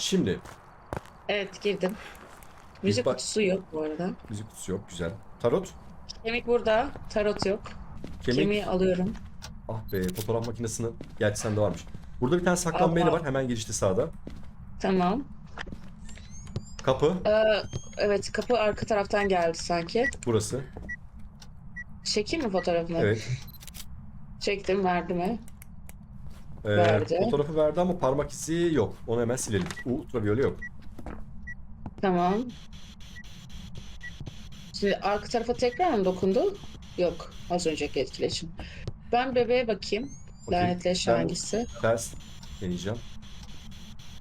Şimdi Evet girdim. Müzik ba- kutusu yok bu arada. müzik kutusu yok. Güzel. Tarot. Kemik burada. Tarot yok. Kemik. Kemiği alıyorum. Ah be fotoğraf makinesini. Gerçi sende varmış. Burada bir tane saklanma yeri Allah. var. Hemen girişte sağda. Tamam. Kapı. Ee, evet kapı arka taraftan geldi sanki. Burası. Çekeyim mi fotoğrafını? Evet. Çektim verdi mi? Ee, Verdi. fotoğrafı verdi ama parmak izi yok. Onu hemen silelim. Ultraviyole yok. Tamam. Şimdi arka tarafa tekrar mı dokundu? Yok. Az önceki etkileşim. Ben bebeğe bakayım. Okey. Lanetli eş Ben hangisi? Ters deneyeceğim.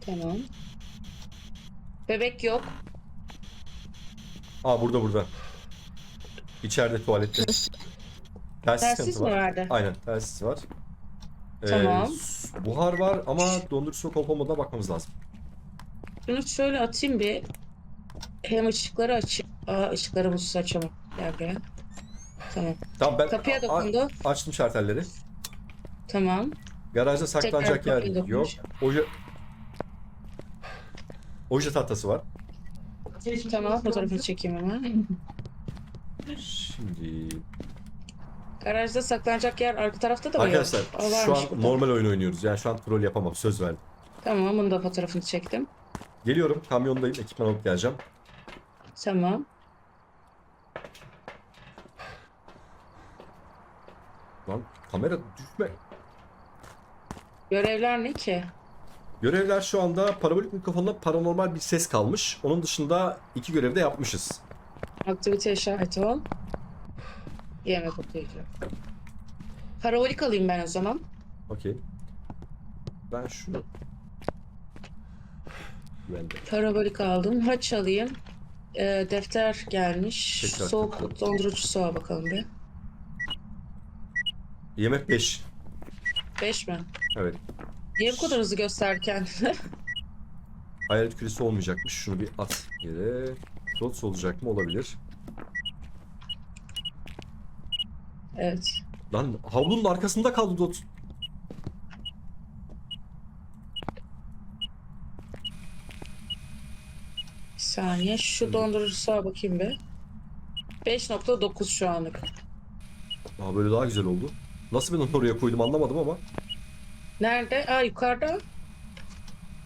Tamam. Bebek yok. Aa burada burada. İçeride tuvalette. Telsiz, Telsiz sıkıntı mi var. verdi? Aynen telsiz var. Ee, Tamam. s- buhar var ama dondurucu olup olmadığına bakmamız lazım. Şunu şöyle atayım bir. Hem ışıkları aç. Aa ışıklarımızı açamam. Gel buraya. Tamam. Tamam ben Kapıya dokundu. açtım şartelleri. Tamam. Garajda saklanacak Tekrar yer yok. Oje... Oje tahtası var. Tamam fotoğrafını çekeyim hemen. Şimdi Garajda saklanacak yer arka tarafta da mı arkadaşlar yok? Aa, şu varmış an burada. normal oyun oynuyoruz. Yani şu an troll yapamam. Söz verdim. Tamam bunu da fotoğrafını çektim. Geliyorum. Kamyondayım. Ekipman alıp geleceğim. Tamam. Lan kamera düşme. Görevler ne ki? Görevler şu anda parabolik mikrofonla paranormal bir ses kalmış. Onun dışında iki görev de yapmışız. Aktivite işareti ol. Yemek okuyucu. Parabolik alayım ben o zaman. Okey. Ben şunu... Güvende. Parabolik aldım. Haç alayım. Ee, defter gelmiş. Tekrar Soğuk tekrar. dondurucu soğuğa bakalım bir. Yemek 5. 5 mi? Evet. Niye bu kadar hızlı gösterken? Hayalet küresi olmayacakmış. Şunu bir at yere. Dots olacak mı? Olabilir. Evet. Lan havlunun arkasında kaldı Dot. Bir saniye. Şu dondurucu soğuğa bakayım bir. 5.9 şu anlık. Aa böyle daha güzel oldu. Nasıl ben onu oraya koydum anlamadım ama. Nerede? Aa yukarıda.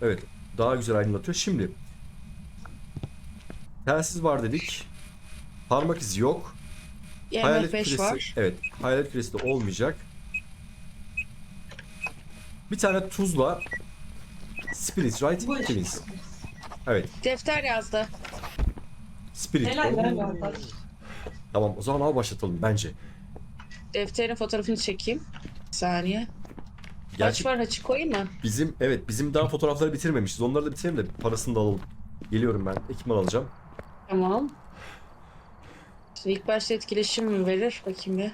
Evet. Daha güzel aydınlatıyor. Şimdi. Telsiz var dedik. Parmak izi yok. IMF 5 var. Evet. Hayalet küresi de olmayacak. Bir tane tuzla Spirit, right? Temiz. Evet. Defter yazdı. Spirit. Helal helal. Tamam o zaman al başlatalım bence. Defterin fotoğrafını çekeyim. Bir saniye. Haç Gerçi var haçı koyayım mı? bizim evet bizim daha fotoğrafları bitirmemişiz. Onları da bitirelim de parasını da alalım. Geliyorum ben. Ekipman alacağım. Tamam. Şimdi ilk başta etkileşim mi verir? Bakayım bir.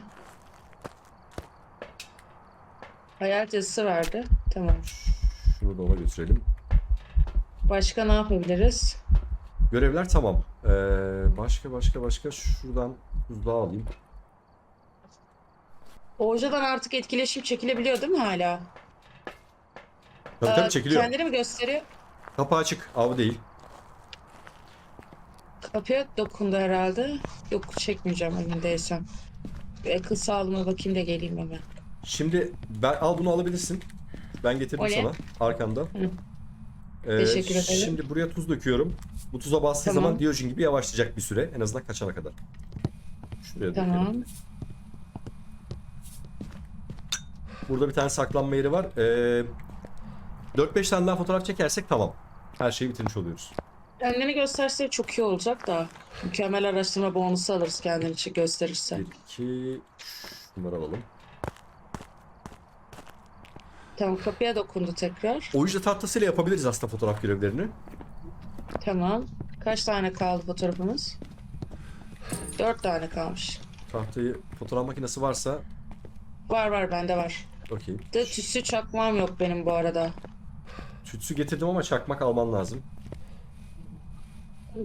Hayal yazısı verdi. Tamam. Şunu da ona götürelim. Başka ne yapabiliriz? Görevler tamam. Ee, başka başka başka şuradan tuz daha alayım. Ojadan artık etkileşim çekilebiliyor değil mi hala? Tabii Ee, tabii çekiliyor. Kendini mi gösteriyor? Kapı açık. Av değil. Kapıya dokundu herhalde. Yok çekmeyeceğim emin değilsem. Bir akıl sağlığıma bakayım da geleyim hemen. Şimdi ben al bunu alabilirsin. Ben getirdim O ne? sana arkanda. Hı. Ee, Teşekkür ederim. Şimdi buraya tuz döküyorum. Bu tuza bastığı Tamam. zaman Diyojen gibi yavaşlayacak bir süre. En azından kaçana kadar. Şuraya Tamam. dökelim. Burada bir tane saklanma yeri var. Ee, 4-5 tane daha fotoğraf çekersek tamam. Her şeyi bitirmiş oluyoruz. Kendini gösterse çok iyi olacak da. Mükemmel araştırma bonusu alırız kendini için gösterirse. 1, 2, bunları alalım. Tamam kapıya dokundu tekrar. Oyuncu tahtasıyla yapabiliriz aslında fotoğraf görevlerini. Tamam. Kaç tane kaldı fotoğrafımız? Dört tane kalmış. Tahtayı fotoğraf makinesi varsa Var var bende var. okey. De tüsü çakmam yok benim bu arada. Tütsü getirdim ama çakmak alman lazım.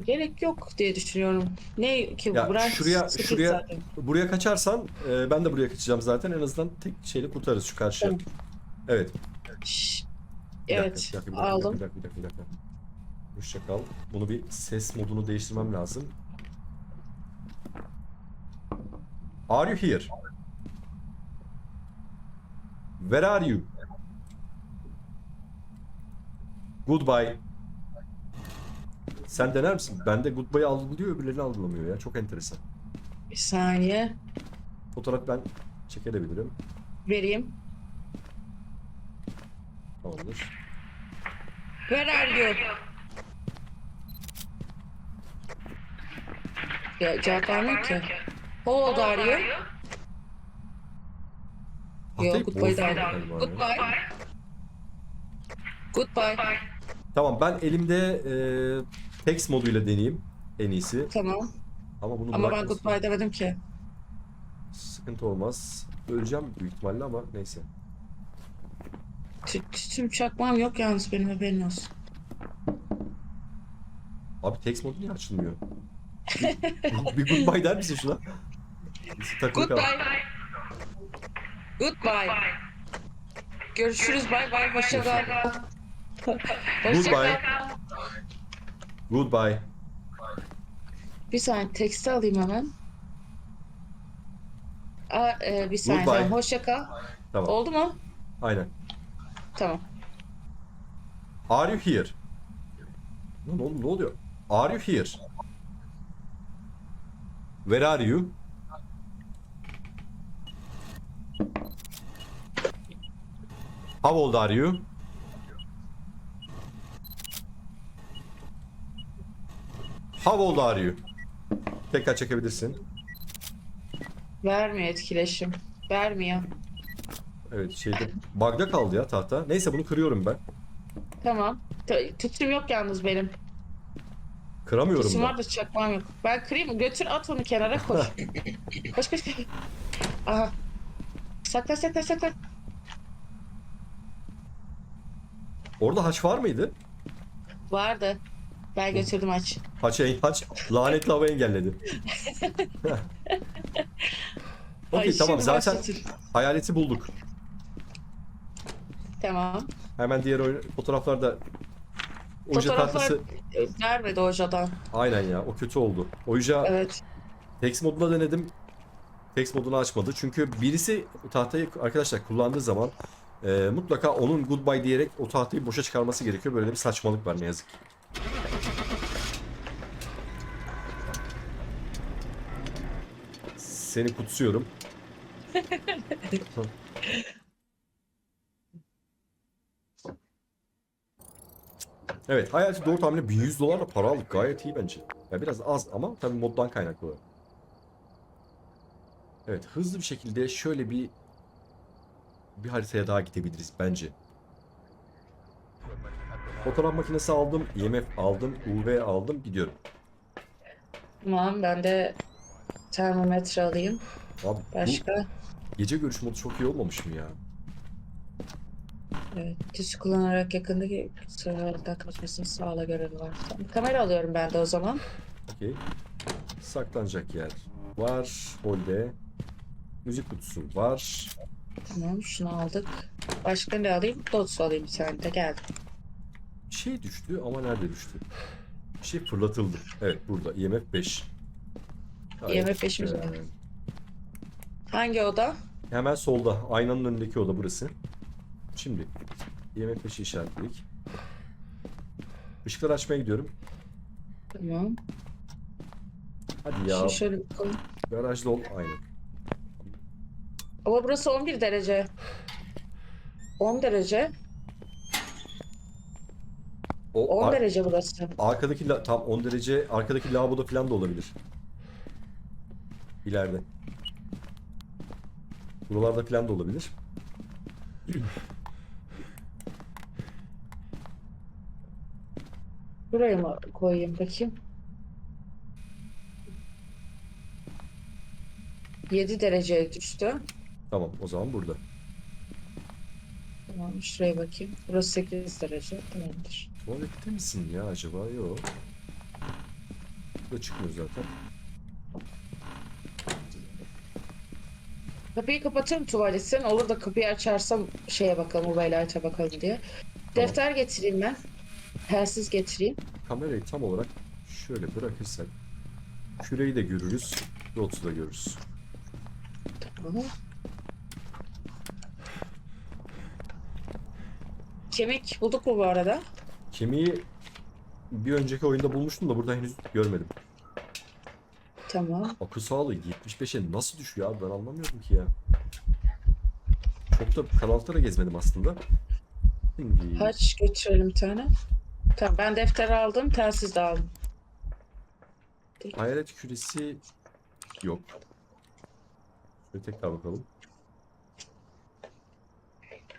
Gerek yok diye düşünüyorum. Ne ki? Ya Bırak şuraya şuraya zaten. buraya kaçarsan e, ben de buraya kaçacağım zaten en azından tek şeyle kurtarırız şu. Tamam. Evet. Bir dakika, Evet bir dakika, bir dakika, aldım. Bir dakika, bir dakika, bir dakika. Hoşça kal. Bunu bir ses modunu değiştirmem lazım. Are you here? Where are you? Goodbye. Sen dener misin? Bende goodbye algılıyor, öbürlerini algılamıyor ya. Çok enteresan. Bir saniye. Fotoğraf ben çekebilirim. Vereyim. Tamamdır. Where are you? Ya, cevap vermiyor ki. How old are you? Haftayı goodbye bozdum derdim. galiba ya. Goodbye. Goodbye. Tamam ben elimde e, text moduyla deneyeyim en iyisi. Tamam. Ama bunu Ama ben goodbye demedim ki. Sıkıntı olmaz. Öleceğim büyük ihtimalle ama neyse. Tü- Tütüm çakmam yok yalnız benim haberin olsun. Abi text modu niye açılmıyor? bir, bir goodbye der misin şuna? Goodbye. Goodbye. Görüşürüz. Bye bye. Hoşça kal. Goodbye. Goodbye. Bir saniye teksti alayım hemen. Aa, e, bir saniye. Goodbye. Tamam. Hoşça kal. Tamam. Oldu mu? Aynen. Tamam. Are you here? Lan oğlum ne oluyor? Are you here? Where are you? How old are you? How old are you? Tekrar çekebilirsin. Vermiyor etkileşim. Vermiyor. Evet şeyde bug'da kaldı ya tahta. Neyse bunu kırıyorum ben. Tamam. T- Tütüm yok yalnız benim. Kıramıyorum Tütüm da. var da çakmam yok. Ben kırayım? Götür at onu kenara koş. koş koş koş. Aha. Sakla sakla sakla. Orada haç var mıydı? Vardı. Ben götürdüm aç. Haç, haç lanetli hava engelledi. Okey Ay, tamam şimdi zaten başlatır. hayaleti bulduk. Tamam. Hemen diğer oyun, fotoğraflarda Oja Fotoğraflar tahtası vermedi hocadan. aynen ya o kötü oldu. Oja Evet. text moduna denedim. Text modunu açmadı. Çünkü birisi tahtayı arkadaşlar kullandığı zaman e, mutlaka onun goodbye diyerek o tahtayı boşa çıkarması gerekiyor. Böyle bir saçmalık var ne yazık ki. Seni kutsuyorum. Evet, hayaleti doğru tahminle 1100 dolarla para aldık. Gayet iyi bence. Ya biraz az ama tabii moddan kaynaklı. Evet, hızlı bir şekilde şöyle bir bir haritaya daha gidebiliriz bence. Fotoğraf makinesi aldım, IMF aldım, UV aldım, gidiyorum. Tamam ben de termometre alayım. Abi Başka? gece görüş modu çok iyi olmamış mı ya? Evet. Tüsü kullanarak yakındaki sıralardan kaçmasını sağla görevi var. Tamam. Kamera alıyorum ben de o zaman. Okey. Saklanacak yer var. Holde. Müzik kutusu var. Tamam şunu aldık. Başka ne alayım? Dotsu alayım bir tane de geldi. Bir şey düştü ama nerede düştü? Bir şey fırlatıldı. Evet burada. IMF 5. IMF 5 mi? Hangi oda? Hemen solda. Aynanın önündeki oda burası. Şimdi IMF 5'i işaretledik. Işıkları açmaya gidiyorum. Tamam. Hadi ya. Şimdi şöyle bakalım. Garajda ol. Aynen. Ama burası 11 derece. 10 derece. O 10 ar- derece burası. arkadaki la- tam 10 derece arkadaki lavaboda falan da olabilir. İleride. Buralarda falan da olabilir. Buraya mı koyayım bakayım? 7 dereceye düştü. Tamam o zaman burada. Tamam şuraya bakayım. Burası 8 derece. Tamamdır. Tuvalette misin ya acaba? Yok. Bu da çıkmıyor zaten. Kapıyı kapatırım tuvaletin. Olur da kapıyı açarsam şeye bakalım, mobile light'a bakalım diye. Defter getireyim ben. Telsiz getireyim. kamerayı tam olarak şöyle bırakırsak küreyi de görürüz, rotu da görürüz. Tamam. Kemik bulduk mu bu arada? Kemiği bir önceki oyunda bulmuştum da burada henüz görmedim. Tamam. Akıl sağlığı 75'e nasıl düşüyor abi ben anlamıyorum ki ya. Çok da kanalda da gezmedim aslında. Şimdi Haç götürelim bir tane. Tamam ben defteri aldım, telsiz de aldım. hayalet küresi yok. Şöyle tekrar bakalım.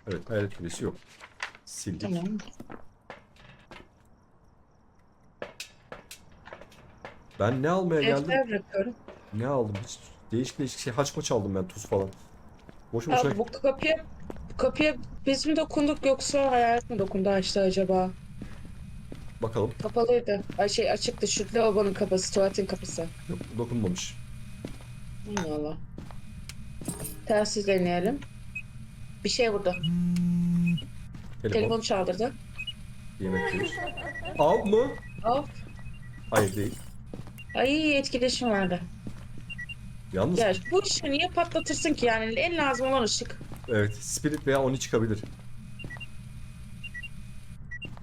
Evet hayalet küresi yok. Sildik. Tamam. Ben ne almaya geldim? Defter bırakıyorum. Ne aldım? Hiç değişik değişik şey haç maç aldım ben tuz falan. Boşu boşuna bu kapıya bu kapıya biz mi dokunduk yoksa hayalet mi dokundu açtı acaba? bakalım. Kapalıydı. Ay şey açıktı. Şu lavabonun kapısı, tuvaletin kapısı. Yok dokunmamış. Allah Allah. Telsiz deneyelim. Bir şey vurdu. Telefon, Telefonu çaldırdı. yemek gelir. Av mı? Of. Hayır değil. Ay etkileşim verdi. Yalnız Ya bu ışığı niye patlatırsın ki yani? En lazım olan ışık. evet Spirit veya Oni çıkabilir.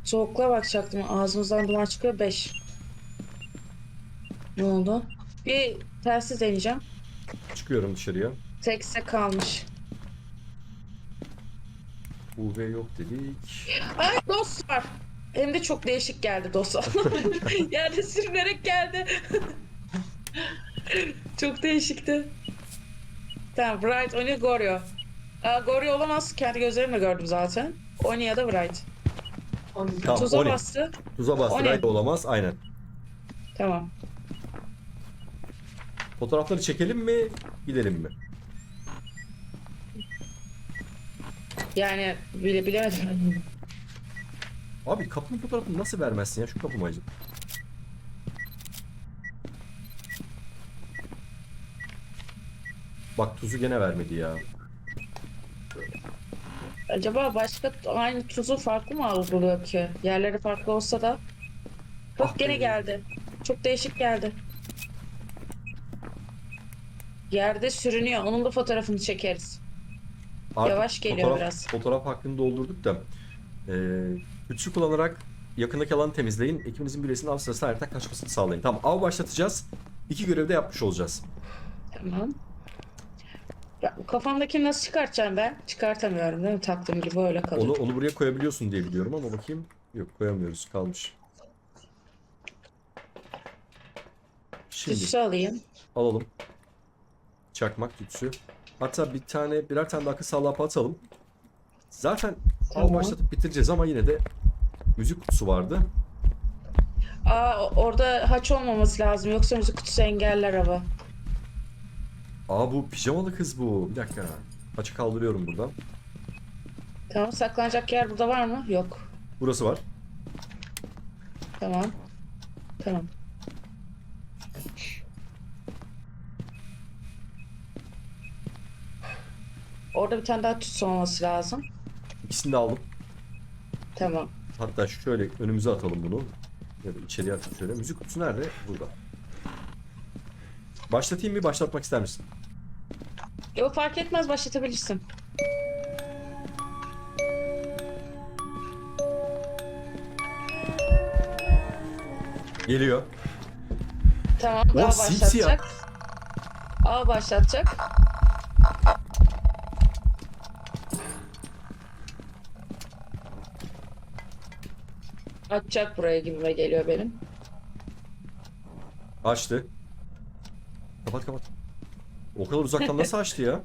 Soğukluğa bakacaktım. Ağzımızdan duman çıkıyor. 5. Ne oldu? Bir telsiz deneyeceğim. Çıkıyorum dışarıya. Tekse kalmış. UV yok dedik. Ay dost var. Hem de çok değişik geldi dost. Yerde sürünerek geldi. çok değişikti. Tamam Bright, Oni, Goryo. Aa, Goryo olamaz. Kendi gözlerimle gördüm zaten. Oni ya da Bright. Tamam Tuza Oni. bastı. Tuza bastı. Oni. Right olamaz. Aynen. Tamam. Fotoğrafları çekelim mi? Gidelim mi? Yani bile bilemedim. Abi kapının fotoğrafını nasıl vermezsin ya? Şu kapı mı acaba? Bak tuzu gene vermedi ya. Acaba başka aynı tuzu farklı mı algılıyor ki? Yerleri farklı olsa da. Bak Ah gene be. geldi. Çok değişik geldi. Yerde sürünüyor. Onun da fotoğrafını çekeriz. Artık Yavaş geliyor fotoğraf, biraz. Fotoğraf hakkını doldurduk da. E, ütüsü kullanarak yakındaki alanı temizleyin. Ekibinizin büresinin av sırasında hayattan kaçmasını sağlayın. Tamam av başlatacağız. İki görevi de yapmış olacağız. Tamam. Ya, kafamdakini nasıl çıkartacağım ben? Çıkartamıyorum değil mi? Taktığım gibi öyle kalıyor. Onu onu buraya koyabiliyorsun diye biliyorum ama bakayım. Yok koyamıyoruz kalmış. Şimdi Tütsü alayım. alalım. Çakmak tütsü. Hatta bir tane birer tane daha akıl sağlığı hapı atalım. Zaten Tamam. av başlatıp bitireceğiz ama yine de müzik kutusu vardı. Aa orada haç olmaması lazım. Yoksa müzik kutusu engeller hava. Aa bu pijamalı kız bu. Bir dakika. Açı kaldırıyorum buradan. Tamam saklanacak yer burada var mı? Yok. Burası var. Tamam. Tamam. Orada bir tane daha tütsü olması lazım. İkisini de aldım. Tamam. Hatta şöyle önümüze atalım bunu. Ya da içeriye atalım şöyle. Müzik kutusu nerede? Burada. Başlatayım mı? Başlatmak ister misin? Yok fark etmez başlatabilirsin. Geliyor. Tamam daha simsiyah. başlatacak. Aa başlatacak. Açacak buraya gibime geliyor benim. Açtı. Kapat kapat. O kadar uzaktan nasıl açtı ya?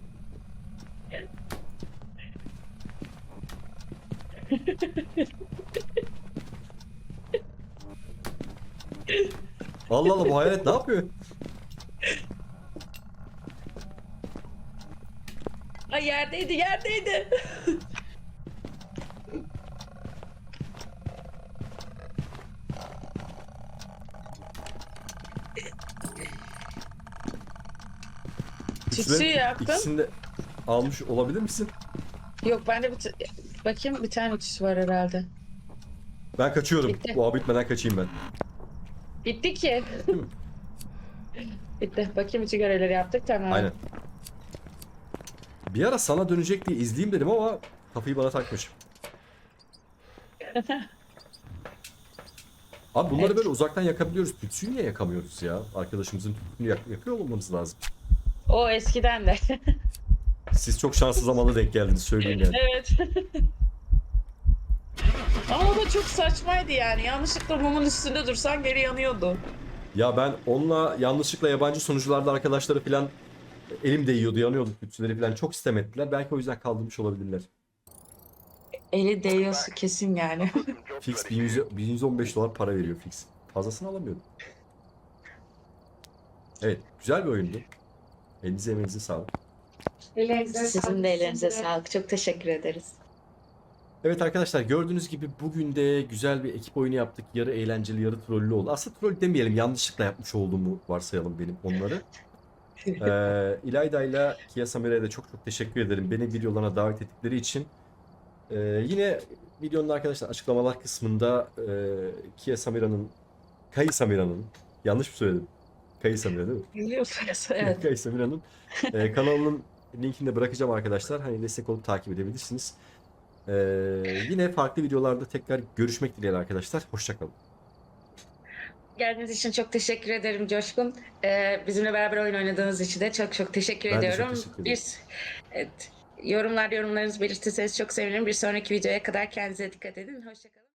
Allah Allah bu hayalet ne yapıyor? Ay yerdeydi yerdeydi. Tütsüyü yaktım. İkisini de almış olabilir misin? Yok bende bir bakayım bir tane tütsü var herhalde. Ben kaçıyorum. Bitti. Bu abi bitmeden kaçayım ben. Bitti ki. Bitti. Bakayım bütün görevleri yaptık tamam. Aynen. Bir ara sana dönecek diye izleyeyim dedim ama kafayı bana takmış. Abi bunları Evet. böyle uzaktan yakabiliyoruz. Tütsüyü niye yakamıyoruz ya? Arkadaşımızın tütsüsünü yak- yakıyor olmamız lazım. O eskiden de. Siz çok şanslı zamanda denk geldiniz söyleyeyim yani. evet. Ama o da çok saçmaydı yani. Yanlışlıkla mumun üstünde dursan geri yanıyordu. Ya ben onunla yanlışlıkla yabancı sunucularda arkadaşları falan elim değiyordu, yanıyordu tütsüleri falan. Çok istemediler. Belki o yüzden kaldırmış olabilirler. Eli değiyorsa kesin yani. Fix 1100 1115 dolar para veriyor fix. Fazlasını alamıyorum. Evet, güzel bir oyundu. Elinize emeğinize sağlık. Sizin de ellerinize sağlık. Çok teşekkür ederiz. Evet arkadaşlar gördüğünüz gibi bugün de güzel bir ekip oyunu yaptık. Yarı eğlenceli, yarı trollü oldu. Aslında troll demeyelim, yanlışlıkla yapmış olduğumu varsayalım benim onları. Ee, İlayda ile Kia Samira'ya da çok çok teşekkür ederim. Beni videolarına davet ettikleri için. Ee, yine videonun arkadaşlar açıklamalar kısmında e, Kia Samira'nın, Kayı Samira'nın, yanlış mı söyledim? Kayı Samira değil mi? Biliyorsunuz. Evet. Kayı Samira'nın e, kanalının linkini de bırakacağım arkadaşlar. Hani destek olup takip edebilirsiniz. Ee, yine farklı videolarda tekrar görüşmek dileğiyle arkadaşlar. Hoşçakalın. Geldiğiniz için çok teşekkür ederim Coşkun. Ee, bizimle beraber oyun oynadığınız için de çok çok teşekkür Ben de çok ediyorum. teşekkür ederim. Bir, evet, yorumlar yorumlarınızı belirtirseniz çok sevinirim. Bir sonraki videoya kadar kendinize dikkat edin. Hoşçakalın.